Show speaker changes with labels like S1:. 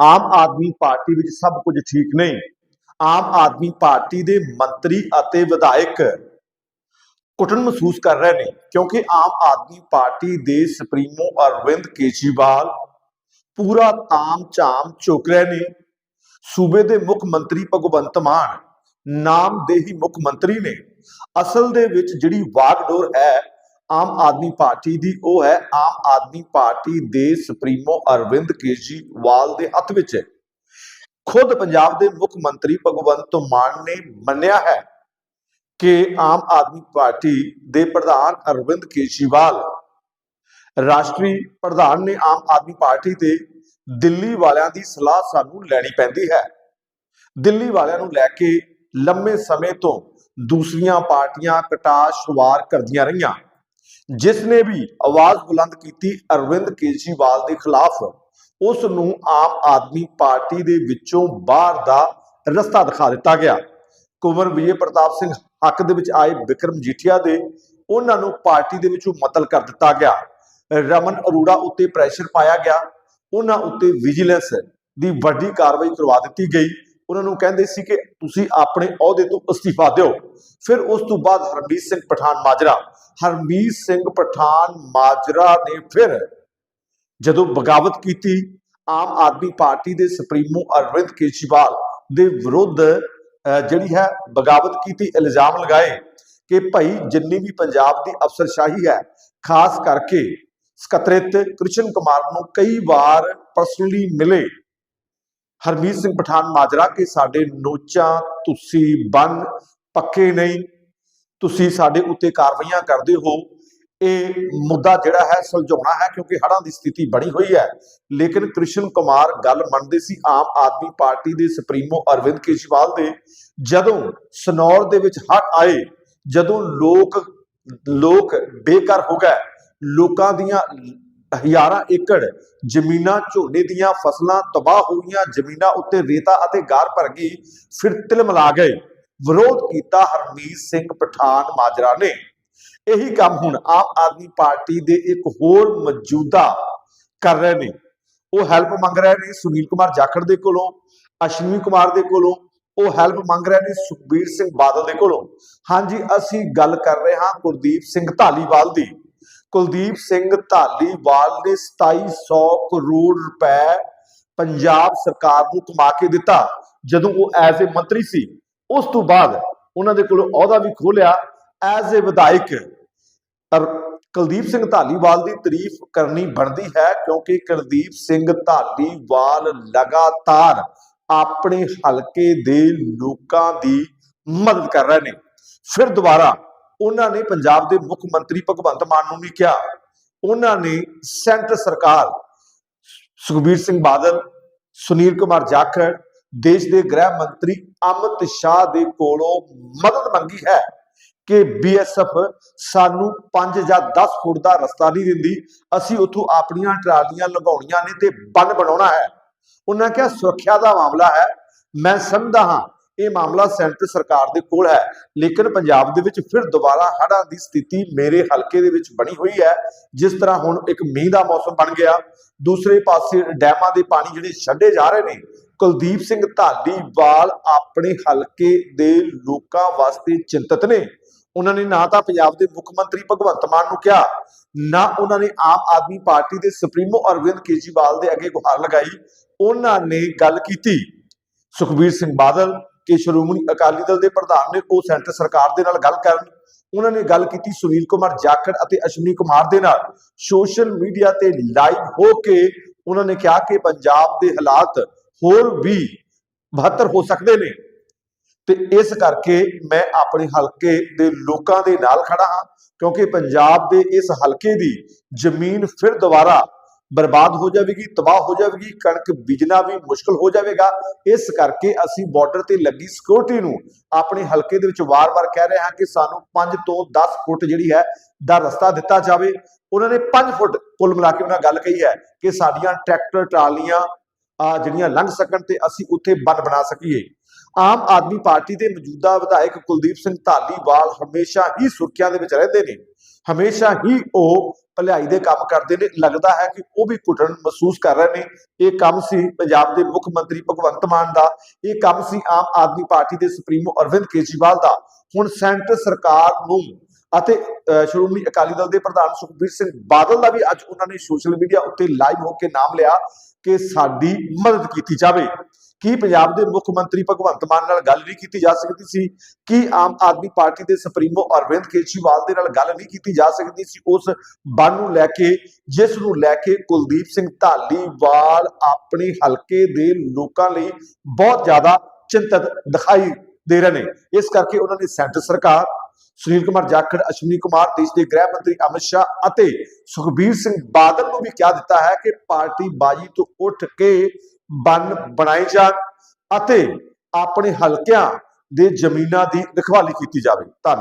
S1: ਆਮ Aadmi party ਵਿੱਚ ਸਭ ਕੁਝ ਠੀਕ ਨਹੀਂ। ਆਮ ਆਦਮੀ ਪਾਰਟੀ ਦੇ ਮੰਤਰੀ ਅਤੇ ਵਿਧਾਇਕ ਕੁੱਟਣ ਮਹਿਸੂਸ ਕਰ ਰਹੇ ਨੇ, ਕਿਉਂਕਿ ਆਮ ਆਦਮੀ ਪਾਰਟੀ ਦੇ ਸੁਪਰੀਮੋ ਅਰਵਿੰਦ ਕੇਜਰੀਵਾਲ ਪੂਰਾ ਤਾਮ ਝਾਮ ਚੁੱਕ ਰਹੇ ਨੇ। ਸੂਬੇ ਦੇ ਮੁੱਖ ਮੰਤਰੀ ਭਗਵੰਤ ਮਾਨ ਨਾਮਦੇਹੀ ਮੁੱਖ ਮੰਤਰੀ ਨੇ। ਅਸਲ ਦੇ ਵਿੱਚ ਜਿਹੜੀ ਵਾਗਡੋਰ ਹੈ ਆਮ ਆਦਮੀ ਪਾਰਟੀ ਦੀ ਉਹ ਹੈ, ਆਮ ਆਦਮੀ ਪਾਰਟੀ ਦੇ ਸੁਪਰੀਮੋ ਅਰਵਿੰਦ ਕੇਜਰੀਵਾਲ ਦੇ ਹੱਥ ਵਿੱਚ ਹੈ। ਖੁਦ ਪੰਜਾਬ ਦੇ ਮੁੱਖ ਮੰਤਰੀ ਭਗਵੰਤ ਮਾਨ ਨੇ ਮੰਨਿਆ ਹੈ ਕਿ ਆਮ ਆਦਮੀ ਪਾਰਟੀ ਦੇ ਪ੍ਰਧਾਨ ਅਰਵਿੰਦ ਕੇਜਰੀਵਾਲ, ਰਾਸ਼ਟਰੀ ਪ੍ਰਧਾਨ ਨੇ ਆਮ ਆਦਮੀ ਪਾਰਟੀ ਤੇ ਦਿੱਲੀ ਵਾਲਿਆਂ ਦੀ ਸਲਾਹ ਸਾਨੂੰ ਲੈਣੀ ਪੈਂਦੀ ਹੈ। ਦਿੱਲੀ ਵਾਲਿਆਂ ਨੂੰ ਲੈ ਕੇ ਲੰਮੇ ਸਮੇਂ ਤੋਂ ਦੂਸਰੀਆਂ ਪਾਰਟੀਆਂ ਕਟਾਸ਼ਵਾਰ ਕਰਦੀਆਂ ਰਹੀਆਂ। ਜਿਸ ਨੇ ਵੀ ਆਵਾਜ਼ ਬੁਲੰਦ ਕੀਤੀ ਅਰਵਿੰਦ ਕੇਜਰੀਵਾਲ ਦੇ ਖਿਲਾਫ ਉਸ ਨੂੰ ਆਮ ਆਦਮੀ ਪਾਰਟੀ ਦੇ ਵਿੱਚੋਂ ਬਾਹਰ ਦਾ ਰਸਤਾ ਦਿਖਾ ਦਿੱਤਾ ਗਿਆ। ਕੁੰਵਰ ਵਿਜੇ ਪ੍ਰਤਾਪ ਸਿੰਘ ਹੱਕ ਦੇ ਵਿੱਚ ਆਏ ਵਿਕਰਮ ਜੀਠੀਆ ਦੇ, ਉਹਨਾਂ ਨੂੰ ਪਾਰਟੀ ਦੇ ਵਿੱਚੋਂ ਮਤਲ ਕਰ ਦਿੱਤਾ ਗਿਆ। ਰਮਨ ਅਰੋੜਾ ਉੱਤੇ ਪ੍ਰੈਸ਼ਰ ਪਾਇਆ ਗਿਆ। ਉਹਨਾਂ ਉੱਤੇ ਵਿਜੀਲੈਂਸ ਦੀ ਵੱਡੀ ਕਾਰਵਾਈ ਕਰਵਾ ਦਿੱਤੀ ਗਈ। ਉਹਨਾਂ ਨੂੰ ਕਹਿੰਦੇ ਸੀ ਕਿ ਤੁਸੀਂ ਆਪਣੇ ਅਹੁਦੇ ਤੋਂ ਅਸਤੀਫਾ ਦਿਓ। ਫਿਰ ਉਸ ਤੋਂ ਬਾਅਦ ਹਰਮੀਤ ਸਿੰਘ ਪਠਾਨ ਮਾਜਰਾ ਹਰਮੀਤ ਸਿੰਘ ਪਠਾਨ ਮਾਜਰਾ ਨੇ ਫਿਰ ਜਦੋਂ ਬਗਾਵਤ ਕੀਤੀ ਆਮ ਆਦਮੀ ਪਾਰਟੀ ਦੇ ਸੁਪਰੀਮੋ ਅਰਵਿੰਦ ਕੇਜਰੀਵਾਲ ਦੇ ਵਿਰੁੱਧ ਅਹ, ਜਿਹੜੀ ਹੈ ਬਗਾਵਤ ਕੀਤੀ ਇਲਜ਼ਾਮ ਲਗਾਏ ਕਿ ਭਾਈ ਜਿੰਨੀ ਵੀ ਪੰਜਾਬ ਦੀ ਅਫਸਰਸ਼ਾਹੀ ਹੈ ਖਾਸ ਕਰਕੇ ਸਕੱਤਰੇਤ ਕ੍ਰਿਸ਼ਨ ਕੁਮਾਰ ਨੂੰ ਕਈ ਵਾਰ ਪਰਸਨਲੀ ਮਿਲੇ। ਹਰਮੀਤ ਸਿੰਘ ਪਠਾਨ ਮਾਜਰਾ ਕਿ ਸਾਡੇ ਨੋਚਾਂ ਤੁਸੀਂ ਬੰਨ ਪੱਕੇ ਨਹੀਂ, ਤੁਸੀਂ ਸਾਡੇ ਉੱਤੇ ਕਾਰਵਾਈਆਂ ਕਰਦੇ ਹੋ। ਇਹ ਮੁੱਦਾ ਜਿਹੜਾ ਹੈ ਸੁਲਝਾਉਣਾ ਹੈ ਕਿਉਂਕਿ ਹੜ੍ਹਾਂ ਦੀ ਸਥਿਤੀ ਬਣੀ ਹੋਈ ਹੈ। ਲੇਕਿਨ ਕ੍ਰਿਸ਼ਨ ਕੁਮਾਰ ਗੱਲ ਮੰਨਦੇ ਸੀ ਆਮ ਆਦਮੀ ਪਾਰਟੀ ਦੇ ਸੁਪਰੀਮੋ ਅਰਵਿੰਦ ਕੇਜਰੀਵਾਲ ਦੇ। ਜਦੋਂ ਸਨੌਰ ਦੇ ਵਿੱਚ ਹੜ੍ਹ ਆਏ, ਜਦੋਂ ਲੋਕ ਲੋਕ ਬੇਘਰ ਹੋ ਗਏ, ਲੋਕਾਂ ਦੀਆਂ ਹਜ਼ਾਰਾਂ ਏਕੜ ਜ਼ਮੀਨਾਂ, ਝੋਨੇ ਦੀਆਂ ਫਸਲਾਂ, ਤਬਾਹ ਹੋ ਗਈਆਂ ਜ਼ਮੀਨਾਂ ਉੱਤੇ ਰੇਤਾ ਅਤੇ ਗਾਰ ਭਰ ਗਈ, ਫਿਰ ਤਿਲ ਮਿਲਾ ਗਏ। ਵਿਰੋਧ ਕੀਤਾ ਹਰਮੀਤ ਸਿੰਘ ਪਠਾਨ ਮਾਜਰਾ ਨੇ। ਇਹੀ ਕੰਮ ਹੁਣ ਆਮ ਆਦਮੀ ਪਾਰਟੀ ਦੇ ਇੱਕ ਹੋਰ ਮੌਜੂਦਾ ਕਰ ਰਹੇ ਨੇ। ਉਹ ਹੈਲਪ ਮੰਗ ਰਹੇ ਨੇ ਸੁਨੀਲ ਕੁਮਾਰ ਜਾਖੜ ਦੇ ਕੋਲੋਂ, ਅਸ਼ਵਨੀ ਕੁਮਾਰ ਦੇ ਕੋਲੋਂ, ਉਹ ਹੈਲਪ ਮੰਗ ਰਹੇ ਨੇ ਸੁਖਬੀਰ ਸਿੰਘ ਬਾਦਲ ਦੇ ਕੋਲੋਂ। ਹਾਂਜੀ, ਅਸੀਂ ਗੱਲ ਕਰ ਰਹੇ ਹਾਂ ਗੁਰਦੀਪ ਸਿੰਘ ਢਾਲੀਵਾਲ ਦੀ। ਕੁਲਦੀਪ ਸਿੰਘ ਧਾਲੀਵਾਲ ਨੇ 2700 ਕਰੋੜ ਰੁਪਏ ਪੰਜਾਬ ਸਰਕਾਰ ਨੂੰ ਕਮਾ ਕੇ ਦਿੱਤਾ। ਜਦੋਂ ਉਹ ਐਜ਼ ਅ ਮੰਤਰੀ ਸੀ, ਉਸ ਤੋਂ ਬਾਅਦ ਉਹਨਾਂ ਦੇ ਕੋਲੋਂ ਅਹੁਦਾ ਵੀ ਖੋਲਿਆ ਐਜ਼ ਅ ਵਿਧਾਇਕ। ਕੁਲਦੀਪ ਸਿੰਘ ਧਾਲੀਵਾਲ ਦੀ ਤਾਰੀਫ ਕਰਨੀ ਬਣਦੀ ਹੈ ਕਿਉਂਕਿ ਕੁਲਦੀਪ ਸਿੰਘ ਧਾਲੀਵਾਲ ਲਗਾਤਾਰ ਆਪਣੇ ਹਲਕੇ ਦੇ ਲੋਕਾਂ ਦੀ ਮਦਦ ਕਰ ਰਹੇ ਨੇ। ਫਿਰ ਦੁਬਾਰਾ ਉਹਨਾਂ ਨੇ ਪੰਜਾਬ ਦੇ ਮੁੱਖ ਮੰਤਰੀ ਭਗਵੰਤ ਮਾਨ ਨੂੰ ਵੀ ਕਿਹਾ। ਉਹਨਾਂ ਨੇ ਸੈਂਟਰ ਸਰਕਾਰ ਸੁਖਬੀਰ ਸਿੰਘ ਬਾਦਲ, ਸੁਨੀਲ ਕੁਮਾਰ ਜਾਖੜ, ਦੇਸ਼ ਦੇ ਗ੍ਰਹਿ ਮੰਤਰੀ ਅਮਿਤ ਸ਼ਾਹ ਦੇ ਕੋਲੋਂ ਮਦਦ ਮੰਗੀ ਹੈ ਕਿ ਬੀਐਸਐਫ ਸਾਨੂੰ 5 ਜਾਂ 10 ਫੁੱਟ ਦਾ ਰਸਤਾ ਨਹੀਂ ਦਿੰਦੀ। ਅਸੀਂ ਉੱਥੋਂ ਆਪਣੀਆਂ ਟਰਾਲੀਆਂ ਲਗਾਉਣੀਆਂ ਨੇ ਤੇ ਬੰਨ ਬਣਾਉਣਾ ਹੈ। ਉਹਨਾਂ ਕਿਹਾ, ਸੁਰੱਖਿਆ ਦਾ ਮਾਮਲਾ ਹੈ। ਮੈਂ ਸਮਝਦਾ ਹਾਂ ਇਹ ਮਾਮਲਾ ਸੈਂਟਰ ਸਰਕਾਰ ਦੇ ਕੋਲ ਹੈ, ਲੇਕਿਨ ਪੰਜਾਬ ਦੇ ਵਿੱਚ ਫਿਰ ਦੁਬਾਰਾ ਹੜ੍ਹਾਂ ਦੀ ਸਥਿਤੀ ਮੇਰੇ ਹਲਕੇ ਦੇ ਵਿੱਚ ਬਣੀ ਹੋਈ ਹੈ, ਜਿਸ ਤਰ੍ਹਾਂ ਹੁਣ ਇੱਕ ਮੀਂਹ ਦਾ ਮੌਸਮ ਬਣ ਗਿਆ। ਦੂਸਰੇ ਪਾਸੇ ਡੈਮਾਂ ਦੇ ਪਾਣੀ ਜਿਹੜੇ ਛੱਡੇ ਜਾ ਰਹੇ ਨੇ, ਕੁਲਦੀਪ ਸਿੰਘ ਢਾਲੀਵਾਲ ਆਪਣੇ ਹਲਕੇ ਦੇ ਲੋਕਾਂ ਵਾਸਤੇ ਚਿੰਤਤ ਨੇ। ਉਹਨਾਂ ਨੇ ਨਾ ਤਾਂ ਪੰਜਾਬ ਦੇ ਮੁੱਖ ਮੰਤਰੀ ਭਗਵੰਤ ਮਾਨ ਨੂੰ ਕਿਹਾ, ਨਾ ਉਹਨਾਂ ਨੇ ਆਮ ਆਦਮੀ ਪਾਰਟੀ ਦੇ ਸੁਪਰੀਮੋ ਅਰਵਿੰਦ ਕੇਜਰੀਵਾਲ ਦੇ ਅੱਗੇ ਗੁਹਾਰ ਲਗਾਈ। ਉਹਨਾਂ ਨੇ ਗੱਲ ਕੀਤੀ, ਸੁਖਬੀਰ ਸਿੰਘ ਬਾਦਲ ਕਿ ਸ਼੍ਰੋਮਣੀ ਅਕਾਲੀ ਦਲ ਦੇ ਪ੍ਰਧਾਨ ਨੇ ਉਹ ਸੈਂਟਰ ਸਰਕਾਰ ਦੇ ਨਾਲ ਗੱਲ ਕਰਨ। ਉਹਨਾਂ ਨੇ ਗੱਲ ਕੀਤੀ ਸੁਨੀਲ ਕੁਮਾਰ ਜਾਖੜ ਅਤੇ ਅਸ਼ਵਨੀ ਕੁਮਾਰ ਦੇ ਨਾਲ। ਸੋਸ਼ਲ ਮੀਡੀਆ ਤੇ ਲਾਈਵ ਹੋ ਕੇ ਉਹਨਾਂ ਨੇ ਕਿਹਾ ਕਿ ਪੰਜਾਬ ਦੇ ਹਾਲਾਤ ਹੋਰ ਵੀ ਬਿਹਤਰ ਹੋ ਸਕਦੇ ਨੇ। ਤੇ ਇਸ ਕਰਕੇ ਮੈਂ ਆਪਣੇ ਹਲਕੇ ਦੇ ਲੋਕਾਂ ਦੇ ਨਾਲ ਖੜਾ ਹਾਂ, ਕਿਉਂਕਿ ਪੰਜਾਬ ਦੇ ਇਸ ਹਲਕੇ ਦੀ ਜ਼ਮੀਨ ਫਿਰ ਦੁਬਾਰਾ ਬਰਬਾਦ ਹੋ ਜਾਵੇਗੀ, ਤਬਾਹ ਹੋ ਜਾਵੇਗੀ, ਕਣਕ ਬੀਜਣਾ ਵੀ ਮੁਸ਼ਕਲ ਹੋ ਜਾਵੇਗਾ। ਇਸ ਕਰਕੇ ਅਸੀਂ ਬਾਰਡਰ ਤੇ ਲੱਗੀ ਸਿਕਿਉਰਿਟੀ ਨੂੰ ਆਪਣੇ ਹਲਕੇ ਦੇ ਵਿੱਚ ਵਾਰ-ਵਾਰ ਕਹਿ ਰਹੇ ਹਾਂ ਕਿ ਸਾਨੂੰ 5 ਤੋਂ 10 ਫੁੱਟ ਜਿਹੜੀ ਹੈ ਦਾ ਰਸਤਾ ਦਿੱਤਾ ਜਾਵੇ। ਉਹਨਾਂ ਨੇ 5 ਫੁੱਟ ਕੁੱਲ ਮਿਲਾ ਕੇ ਉਹਨਾਂ ਗੱਲ ਕਹੀ ਹੈ ਕਿ ਸਾਡੀਆਂ ਟਰੈਕਟਰ, ਟਰਾਲੀਆਂ, ਆ, ਜਿਹੜੀਆਂ ਲੰਘ ਸਕਣ ਤੇ ਅਸੀਂ ਉੱਥੇ ਬੰਨ ਬਣਾ ਸਕੀਏ। ਆਮ ਆਦਮੀ ਪਾਰਟੀ ਦੇ ਮੌਜੂਦਾ ਵਿਧਾਇਕ ਕੁਲਦੀਪ ਸਿੰਘ ਧਾਲੀਵਾਲ ਹਮੇਸ਼ਾ ਹੀ ਸੁਰਖੀਆਂ ਦੇ ਵਿੱਚ ਰਹਿੰਦੇ ਨੇ। ਹਮੇਸ਼ਾ ਹੀ ਉਹ ਭਲਾਈ ਦੇ ਕੰਮ ਕਰਦੇ ਨੇ। ਲੱਗਦਾ ਹੈ ਕਿ ਉਹ ਵੀ ਘੁਟਣ ਮਹਿਸੂਸ ਕਰ ਰਹੇ ਨੇ। ਇਹ ਕੰਮ ਸੀ ਪੰਜਾਬ ਦੇ ਮੁੱਖ ਮੰਤਰੀ ਭਗਵੰਤ ਮਾਨ ਦਾ। ਇਹ ਕੰਮ ਸੀ ਆਮ ਆਦਮੀ ਪਾਰਟੀ ਦੇ ਸੁਪਰੀਮੋ ਅਰਵਿੰਦ ਕੇਜਰੀਵਾਲ ਦਾ। ਹੁਣ ਸੈਂਟਰ ਸਰਕਾਰ ਨੂੰ ਅਤੇ ਅਹ, ਸ਼੍ਰੋਮਣੀ ਅਕਾਲੀ ਦਲ ਦੇ ਪ੍ਰਧਾਨ ਸੁਖਬੀਰ ਸਿੰਘ ਬਾਦਲ ਦਾ ਵੀ ਅੱਜ ਉਹਨਾਂ ਨੇ ਸੋਸ਼ਲ ਮੀਡੀਆ ਉੱਤੇ ਲਾਈਵ ਹੋ ਕੇ ਨਾਮ ਲਿਆ ਕਿ ਸਾਡੀ ਮਦਦ ਕੀਤੀ ਜਾਵੇ। ਕੀ ਪੰਜਾਬ ਦੇ ਮੁੱਖ ਮੰਤਰੀ ਭਗਵੰਤ ਮਾਨ ਨਾਲ ਗੱਲ ਨਹੀਂ ਕੀਤੀ ਜਾ ਸਕਦੀ ਸੀ? ਕੀ ਆਮ ਆਦਮੀ ਪਾਰਟੀ ਦੇ ਸੁਪਰੀਮੋ ਅਰਵਿੰਦ ਕੇਜਰੀਵਾਲ ਦੇ ਨਾਲ ਗੱਲ ਨਹੀਂ ਕੀਤੀ ਜਾ ਸਕਦੀ ਸੀ ਉਸ ਬੰਨ ਨੂੰ ਲੈ ਕੇ, ਜਿਸ ਨੂੰ ਲੈ ਕੇ ਕੁਲਦੀਪ ਸਿੰਘ ਢਾਲੀਵਾਲ ਆਪਣੇ ਹਲਕੇ ਦੇ ਲੋਕਾਂ ਲਈ ਬਹੁਤ ਜ਼ਿਆਦਾ ਚਿੰਤਤ ਦਿਖਾਈ ਦੇ ਰਹੇ ਨੇ? ਇਸ ਕਰਕੇ ਉਹਨਾਂ ਨੇ ਸੈਂਟਰ ਸਰਕਾਰ, ਸੁਨੀਲ ਕੁਮਾਰ ਜਾਖੜ, ਅਸ਼ਵਨੀ ਕੁਮਾਰ, ਦੇਸ਼ ਦੇ ਗ੍ਰਹਿ ਮੰਤਰੀ ਅਮਿਤ ਸ਼ਾਹ ਅਤੇ ਸੁਖਬੀਰ ਸਿੰਘ ਬਾਦਲ ਨੂੰ ਵੀ ਕਿਹਾ ਦਿੱਤਾ ਹੈ ਕਿ ਪਾਰਟੀ ਬਾਜੀ ਤੋਂ ਉੱਠ ਕੇ ਬੰਨ ਬਣਾਏ ਜਾਣ ਅਤੇ ਆਪਣੇ ਹਲਕਿਆਂ ਦੇ ਜ਼ਮੀਨਾਂ ਦੀ ਰਖਵਾਲੀ ਕੀਤੀ ਜਾਵੇ। ਧੰਨਵਾਦ।